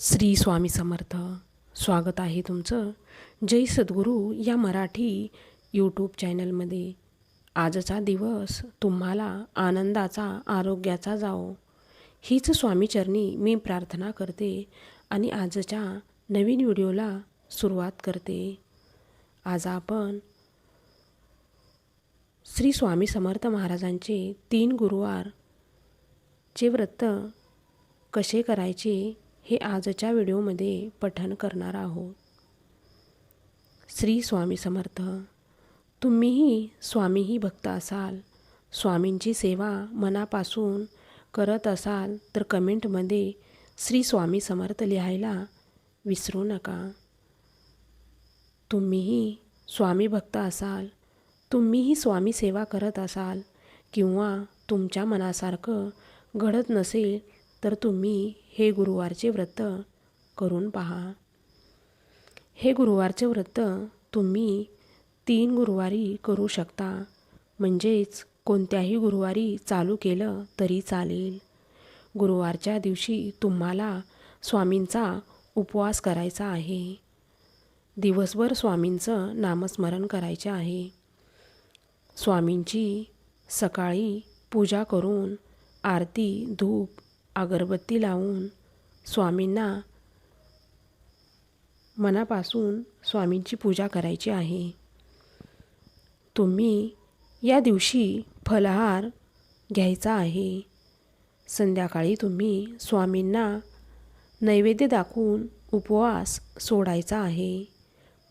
श्री स्वामी समर्थ. स्वागत आहे तुमचं. जय सद्गुरू या मराठी यूट्यूब चॅनलमध्ये आजचा दिवस तुम्हाला आनंदाचा आरोग्याचा जाओ हीच स्वामीचरणी मी प्रार्थना करते आणि आजच्या नवीन व्हिडिओला सुरुवात करते. आज आपण श्री स्वामी समर्थ महाराजांचे तीन गुरुवारचे व्रत कसे करायचे हे आजच्या व्हिडिओमध्ये पठण करणार आहोत. श्री स्वामी समर्थ तुम्हीही स्वामीही भक्त असाल स्वामींची सेवा मनापासून करत असाल तर कमेंटमध्ये श्री स्वामी समर्थ लिहायला विसरू नका. तुम्हीही स्वामी भक्त असाल तुम्हीही स्वामी सेवा करत असाल किंवा तुमच्या मनासारखं घडत नसेल तर तुम्ही हे गुरुवारचे व्रत करून पहा. हे गुरुवारचे व्रत तुम्ही तीन गुरुवारी करू शकता. म्हणजेच कोणत्याही गुरुवारी चालू केलं तरी चालेल. गुरुवारच्या दिवशी तुम्हाला स्वामींचा उपवास करायचा आहे. दिवसभर स्वामींचं नामस्मरण करायचे आहे. स्वामींची सकाळी पूजा करून आरती धूप अगरबत्ती लावून स्वामींना मनापासून स्वामींची पूजा करायची आहे. तुम्ही या दिवशी फलहार घ्यायचा आहे. संध्याकाळी तुम्ही स्वामींना नैवेद्य दाखवून उपवास सोडायचा आहे.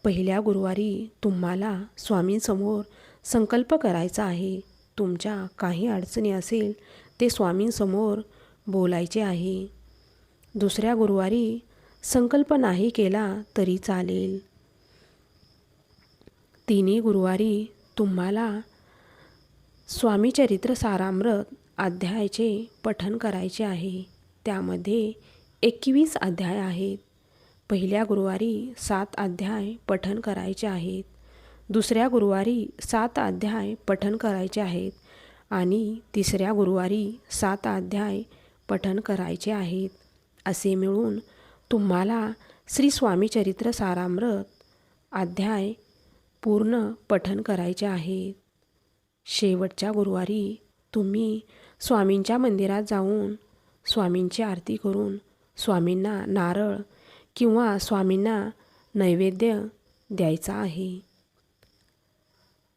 पहिल्या गुरुवारी तुम्हाला स्वामींसमोर संकल्प करायचा आहे. तुमच्या काही अडचणी असेल ते स्वामींसमोर बोलायचे आहे. दुसऱ्या गुरुवारी संकल्प नाही केला तरी चालेल. तिन्ही गुरुवारी तुम्हाला स्वामीचरित्र सारामृत अध्यायाचे पठन करायचे आहे. त्यामध्ये एकवीस अध्याय आहेत. पहिल्या गुरुवारी सात अध्याय पठन करायचे आहेत. दुसऱ्या गुरुवारी सात अध्याय पठन करायचे आहेत. आणि तिसऱ्या गुरुवारी सात अध्याय पठन करायचे आहेत. असे मिळून तुम्हाला श्री स्वामी चरित्र सारामृत अध्याय पूर्ण पठन करायचे आहेत. शेवटच्या गुरुवारी तुम्ही स्वामींच्या मंदिरात जाऊन स्वामींची आरती करून स्वामींना नारळ किंवा स्वामींना नैवेद्य द्यायचा आहे.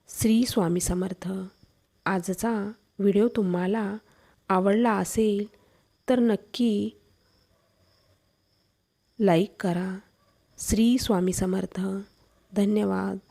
श्री स्वामी समर्थ आजचा व्हिडिओ तुम्हाला आवडला असेल तर नक्की लाईक करा. श्री स्वामी समर्थ. धन्यवाद.